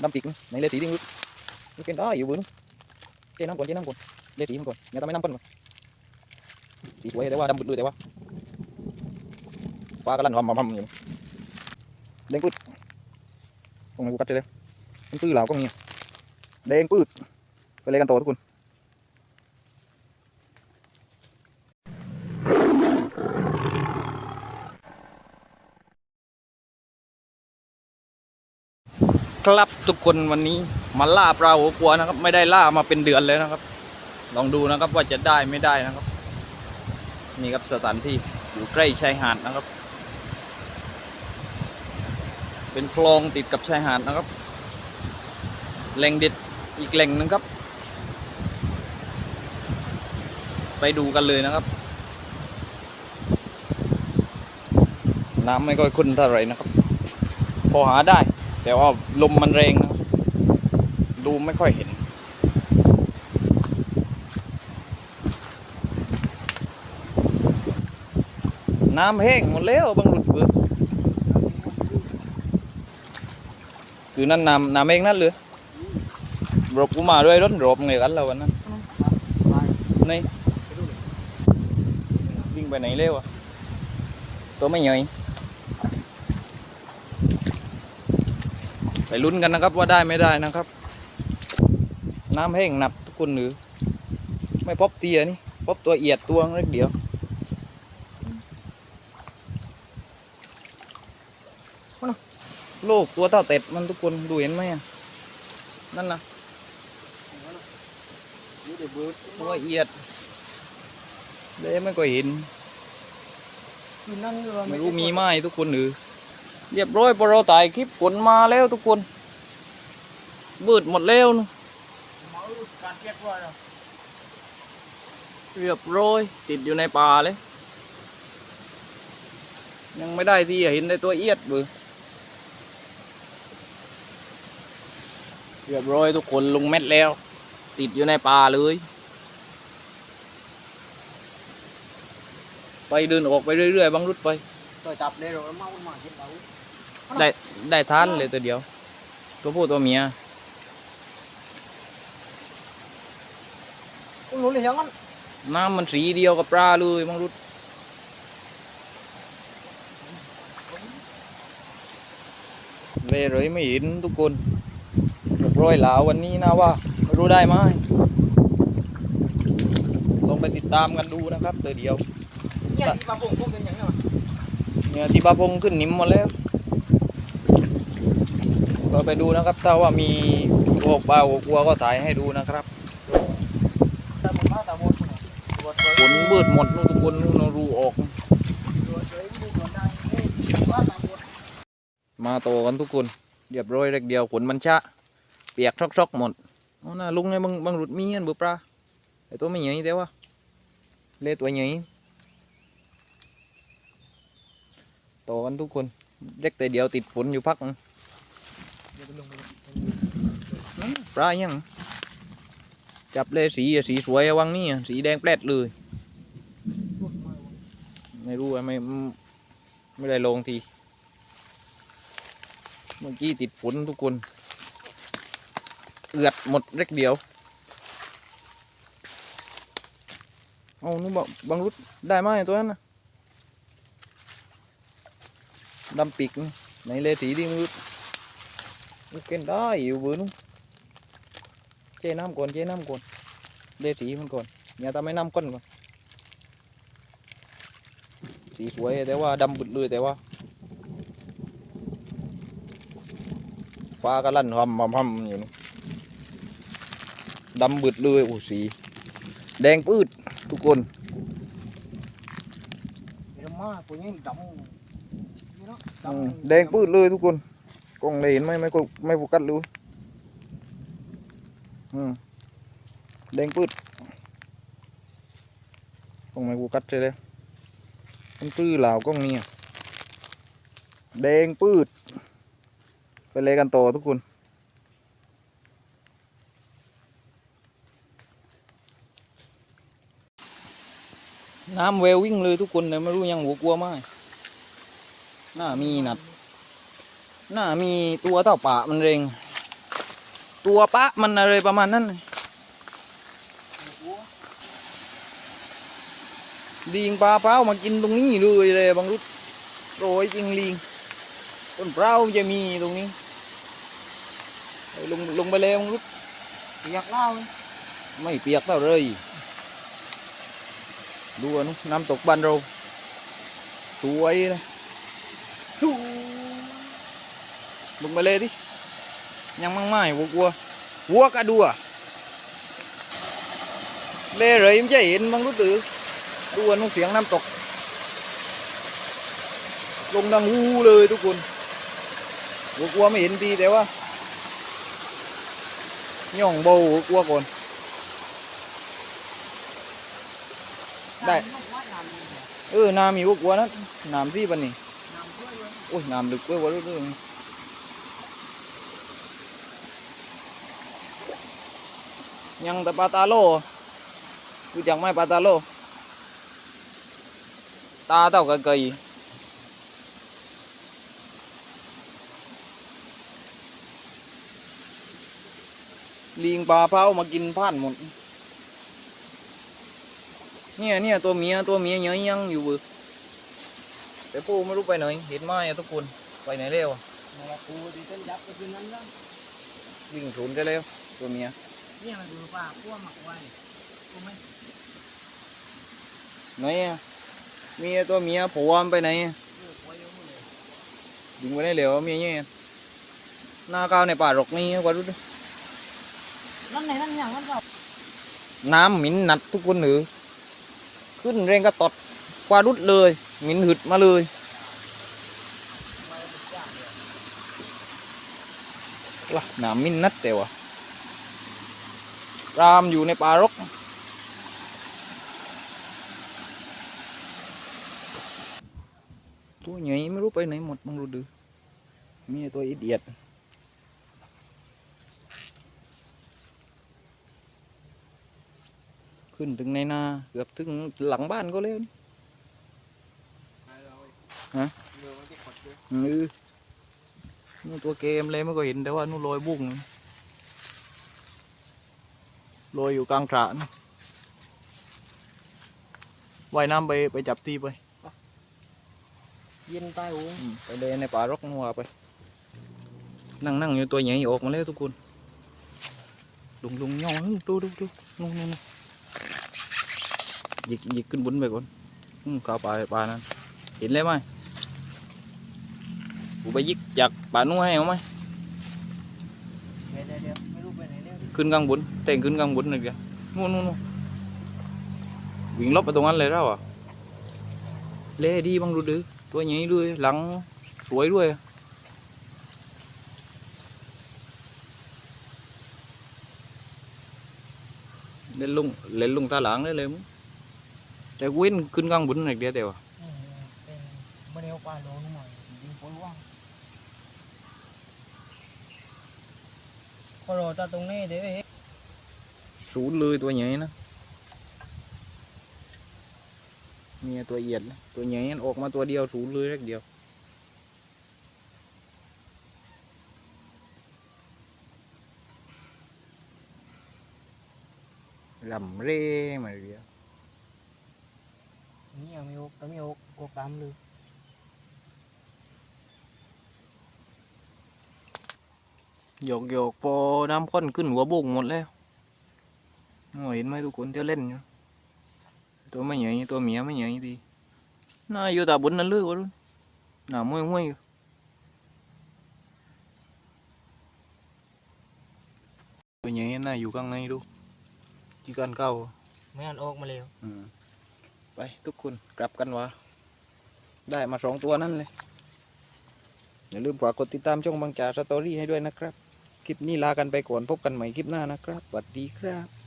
đâm tịt này lên tí đi ngực cái đó yếu bự cái năm còn cái năm còn lên tí còn nhà ta mấy năm con mà tí tuổi để qua đâm bự lưỡi để qua qua cái lần hầm hầm hầm vậy đen bự con này กู cắt chơi đây มันปื้อเหล่าก็มีแดงปื้ดไปเลยกันต่อทุก ครับทุกคนวันนี้มาล่าปลาหัวกัวนะครับ ไม่ได้ล่ามาเป็นเดือนเลยนะครับ ลองดูนะครับว่าจะได้ไม่ได้นะครับ นี่ครับสถานที่อยู่ใกล้ชายหาดนะครับ เป็นคลองติดกับชายหาดนะครับแหล่งเด็ดอีกแหล่งหนึงครับ ไปดูกันเลยนะครับ น้ำไม่ค่อยขุ่นเท่าไหร่นะครับ พอหาได้ แต่ว่าลมมันแรงนะครับดูไม่ค่อยเห็น น้ำแห้งหมดแล้วบางหลุดเบือคือนั่นน้ำน้ำเองนั่นเลยรบกูมาด้วยรถรบไงกันแล้ววันนั้นนี่วิ่งไปไหนเร็วอะตัวไม่ใหญ่ ไป ลุ้นกันนะครับว่าได้ไม่ได้นะครับ น้ำแห้งหนับทุกคนหรือ ไม่พบเตียนี่พบตัวเอียดตัวเล็กเดียวโลกตัวเท่าเต็ดมันทุกคนดูเห็นไหมอะนั่นนะตัวเอียดเลยไม่ก็เห็นไม่รู้มีไหมทุกคนหรือ เรียบร้อยพอเราถ่ายคลิปฝนมาแล้วทุกคนบืดหมดแล้วนะเรียบร้อยติดอยู่ในป่าเลย ยังไม่ได้ที่เห็นได้ตัวเอียดเบือเรียบร้อยทุกคนลงเม็ดแล้ว ติดอยู่ในป่าเลย ไปเดินออกไปเรื่อยๆบางรุดไป rồi tập đây rồi mau mà chiến đấu ได้ได้ทานเลยตัวเดียว ตัวผู้ตัวเมีย cũng luôn là giống anh น้ำมันสีเดียวกับปลาเลยมังรุดเลยเลยไม่เห็นทุกคนเรียบร้อยแล้ววันนี้นะว่าไม่รู้ได้ไหมลองไปติดตามกันดูนะครับตัวเดียว nhà đi vào vùng không được nhảy nào เนี่ยที่บาพงขึ้นนิ่มหมดแล้ว ก็ไปดูนะครับ ถ้าว่ามีพวกปลาหัวกลัวก็ถ่ายให้ดูนะครับฝนเบิดหมดนู่นทุกคนนู่นรูออก มาโตกันทุกคนเรียบร้อยเล็กเดียวขนมันชะ เปียกชอกๆหมดเอาหน้าลุงไงบางบางหลุดมีอันบือปลาไอตัวไม่ใหญ่แต่ว่าเล่ตัวใหญ่โตกันทุกคนเล็กแต่เดียวติดฝนอยู่พักนึง ปลายัง จับเลยสีสีสวยวังนี่สีแดงแปลดเลย ไม่รู้ไม่ไม่ได้ลงที เมื่อกี้ติดฝนทุกคน เอือดหมดเล็กเดียว เอานู้นบอกบางรุดได้ไหมตัวนั้นนะดำปีกไหนเลยสีดิมึงรุด โอเคได้อยู่เบือนู้นเจ้น้ำก่อนเจ้น้ำก่อนเลยสีมันก่อนอย่าทำให้น้ำก้นก่อนสีสวยแต่ว่าดำบึดเลยแต่ว่าฟ้าก็ลั่นหำหำหำอยู่นี่ดำบึดเลยโอ้สี แดงปืดทุกคน rồi mà của những đóng như đó อืมแดงปืดเลยทุกคน กล้องเลยเห็นไหมไม่ไม่โฟกัสเลยอืมแดงปืดกล้องไม่โฟกัสเลยเลยมันปื้อเหล่ากล้องนี้แดงปืดไปเลยกันต่อทุกคนน้ำเวลวิ่งเลยทุกคนเลยไม่รู้ยังหัวกลัวไหมหน้ามีนัด น้ามีตัวเท่าป่ามันเรง ตัวปะมันอะไรประมาณนั้นลิงปลาเปล่ามากินตรงนี้เลยเลยบางรุดโรยจริงลิงต้นเปล่าจะมีตรงนี้ลงลงไปเลยบางรุดเปียกเล่าไม่เปียกเท่าเลยดูอะนุน้ำตกบ้านเราสวยเลย ลงไปเลยดิยังมั่งไม่วัวกลัววัวกระดัวเล่เลยไม่ใช่เห็นบางรุดหรือดูอะนุเสียงน้ำตก ลงดังวูเลยทุกคนวัวกลัวไม่เห็นดีแต่ว่าย่องเบาวัวกลัวก่อนได้เออน้ำมีวัวกลัวนั้นน้ำซี่ปันนี่โอ้ยน้ำลึกเว้ยวัวรุ่น ยังแต่ปลาตาโลรู้จักไหมปลาตาโล ตาเต่ากับไก่ลิงปลาเผามากินผ่านหมด เนี่ยเนี่ยตัวเมียตัวเมียเยอะยังอยู่เบือแต่ปูไม่รู้ไปไหน เห็นไหมอะทุกคน ไปไหนเร็วอะมาปูดีต้นยับก็คือนั้นนะวิ่งศูนย์ไปแล้วตัวเมีย เนี่ยมันดูป่าพัวหมักไว้ถูกไหมไหนอะเมียตัวเมียผัวมันไปไหนอะเลือกไว้เยอะเลยยิงไปได้เร็วเมียเนี่ยหน้าก้าวในป่ารกนี่กว่ารู้ดินั่นไหนนั่นอย่างนั้นเปล่าน้ำหมิ่นหนัดทุกคนหรือขึ้นเร่งก็ตดกว่ารุดเลยหมิ่นหึดมาเลยล่ะน้ำหมิ่นนัดแต่ว่า รามอยู่ในป่ารก ตัวใหญ่ไม่รู้ไปไหนหมดมึงรู้ดือมีตัวอีเดียดขึ้นถึงในนาเกือบถึงหลังบ้านก็แล้วนี่ฮะเรือมันจะขดเลยเออนู่นตัวเกมเลยไม่ก็เห็นแต่ว่านู่นลอยบุ้ง ลอยอยู่กลางกระนะว่ายน้ำไปไปจับตีไปเย็นใต้หูอืมไปเลยในป่ารกนัวไป นั่งนั่งอยู่ตัวใหญ่ออกมาแล้วทุกคนลุงลุงย่องดูดูดูนู่นนู่นนู่นหยิกหยิกขึ้นบนไปก่อนอืมเข้าป่าป่านั้นเห็นเลยไหมกูไปหยิกจากป่านู้นให้เอาไหมเดี๋ยวเดี๋ยว ขึ้นข้างบนแต่งขึ้นข้างบนเลยแกนู่นนู่นวิ่งลบไปตรงนั้นเลยแล้วอะเล่ดีบ้างดูดื้อตัวใหญ่ด้วยหลังสวยด้วยเล่นลุงเล่นลุงตาหลังได้เลยมั้งแต่เว้นขึ้นข้างบนอีกเดียวเดียวอะนี่เป็นมะเร็วปลาโลนหน่อยยิงปุ๋ยว่าง พอรอตาตรงนี้เดี๋ยวเฮ้ศูนย์เลยตัวใหญ่นะเมียตัวเอียดนะตัวใหญ่นั่นออกมาตัวเดียวศูนย์เลยเล็กเดียวลำเร่มาเรียนี่ยังไม่โอกแต่ไม่โอกโอกดำเลย โยกโยกพอน้ำข้นขึ้นหัวบุ้งหมดแล้วโอ้ยเห็นไหมทุกคนเที่ยวเล่นอยู่ตัวไม่ใหญ่ตัวเมียไม่ใหญ่ดีน่าอยู่ตาบนนั่นเลยวะรุ่นหน้าม้วยม้วยๆอยู่ตัวใหญ่น่าอยู่ข้างในดูจีกันเก้าไม่อันออกมาเร็วอืมไปทุกคนกลับกันวะได้มาสองตัวนั่นเลยอย่าลืมฝากกดติดตามช่องบางจ่าสตอรี่ให้ด้วยนะครับ คลิปนี้ลากันไปก่อนพบกันใหม่คลิปหน้านะครับสวัสดีครับ